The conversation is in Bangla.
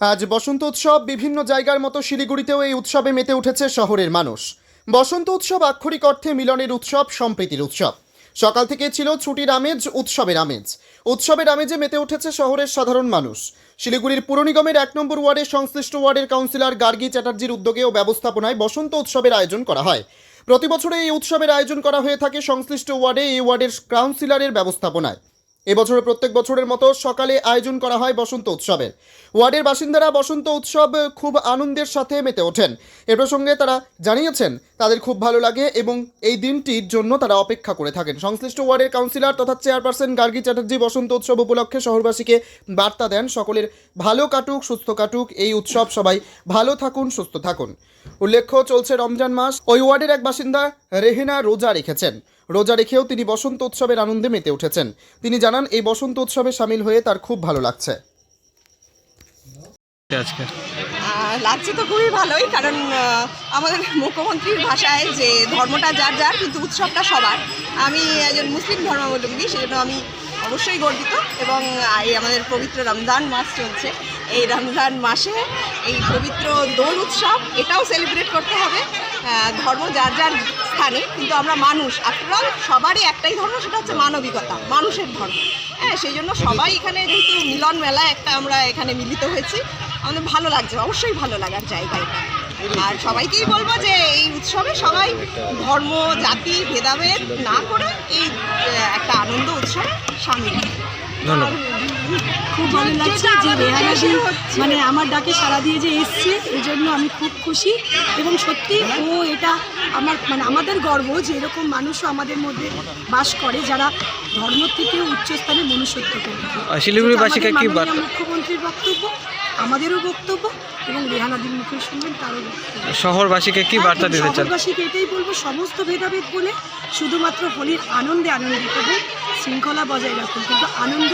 আজ বসন্ত উৎসব, বিভিন্ন জায়গার মতো শিলিগুড়িতেও এই উৎসবে মেতে উঠেছে শহরের মানুষ। বসন্ত উৎসব আক্ষরিক অর্থে মিলনের উৎসব, সম্প্রীতির উৎসব। সকাল থেকে ছিল ছুটির আমেজ, উৎসবের আমেজ। উৎসবের আমেজে মেতে উঠেছে শহরের সাধারণ মানুষ। শিলিগুড়ির পুর নিগমের এক নম্বর ওয়ার্ডের সংশ্লিষ্ট ওয়ার্ডের কাউন্সিলর গার্গী চ্যাটার্জির উদ্যোগে ও ব্যবস্থাপনায় বসন্ত উৎসবের আয়োজন করা হয়। প্রতি বছরে এই উৎসবের আয়োজন করা হয়ে থাকে সংশ্লিষ্ট ওয়ার্ডে, এই ওয়ার্ডের কাউন্সিলরের ব্যবস্থাপনায়। এবছর প্রত্যেক বছরের মতো সকালে আয়োজন করা হয় বসন্ত উৎসবের ওয়ার্ডের বাসিন্দারা বসন্ত উৎসব খুব আনন্দের সাথে মেতে ওঠেন। এ প্রসঙ্গে তারা জানিয়েছেন, তাদের খুব ভালো লাগে এবং এই দিনটির জন্য তারা অপেক্ষা করে থাকেন। সংশ্লিষ্ট ওয়ার্ডের কাউন্সিলর তথা চেয়ারপারসন গার্গী চ্যাটার্জি বসন্ত উৎসব উপলক্ষে শহরবাসীকে বার্তা দেন, সকলের ভালো কাটুক, সুস্থ কাটুক, এই উৎসব সবাই ভালো থাকুন, সুস্থ থাকুন। উল্লেখ্য, চলছে রমজান মাস। ওই ওয়ার্ডের এক বাসিন্দা রেহেনা রোজা রেখেছেন। রোজা রেখেও তিনি বসন্ত উৎসবের আনন্দে মেতে উঠেছেন। তিনি জানান এই বসন্ত উৎসবে সামিল হয়ে তার খুব ভালো লাগছে। আজকে? লাগছে তো খুবই ভালোই কারণ আমাদের মুখ্যমন্ত্রীর ভাষায় যে ধর্মটা যার যার কিন্তু উৎসবটা সবার। আমি একজন মুসলিম ধর্মাবলম্বী সেজন্য আমি অবশ্যই গর্বিত এবং এই আমাদের পবিত্র রমজান মাস চলছে। এই রমজান মাসে এই পবিত্র দোল উৎসব এটাও সেলিব্রেট করতে হবে। ধর্ম যার যার স্থানে কিন্তু আমরা মানুষ। আফটার সবারই একটাই ধর্ম সেটা হচ্ছে মানবিকতা মানুষের ধর্ম। হ্যাঁ সেই জন্য সবাই এখানে যেহেতু মিলন মেলা একটা আমরা এখানে মিলিত হয়েছি আমাদের ভালো লাগছে অবশ্যই ভালো লাগার জায়গা এটা। আর সবাইকেই বলব যে এই উৎসবে সবাই ধর্ম জাতি ভেদাভেদ না করে এই একটা আনন্দ উৎসবে সামিল ধন্যবাদ। খুব ভালো লাগছে যে রেহানা দি মানে আমার ডাকে সাড়া দিয়ে যে এসছে এই জন্য আমি খুব খুশি। এবং সত্যি ও এটা আমার মানে আমাদের গর্ব যে এরকম মানুষও আমাদের মধ্যে বাস করে যারা ধর্ম থেকে উচ্চস্থানে মনুষ্যত্ব করে। শিলিগুড়িবাসীকে কি মুখ্যমন্ত্রীর বক্তব্য আমাদেরও বক্তব্য এবং রেহানাদির মুখে শুনবেন তারও বক্তব্য। শহরবাসীকে কি বার্তা দিতে চান? শহরবাসীকে এটাই বলব সমস্ত ভেদাভেদ বলে শুধুমাত্র হোলির আনন্দে আনন্দিত হন শৃঙ্খলা বজায় রাখুন কিন্তু আনন্দ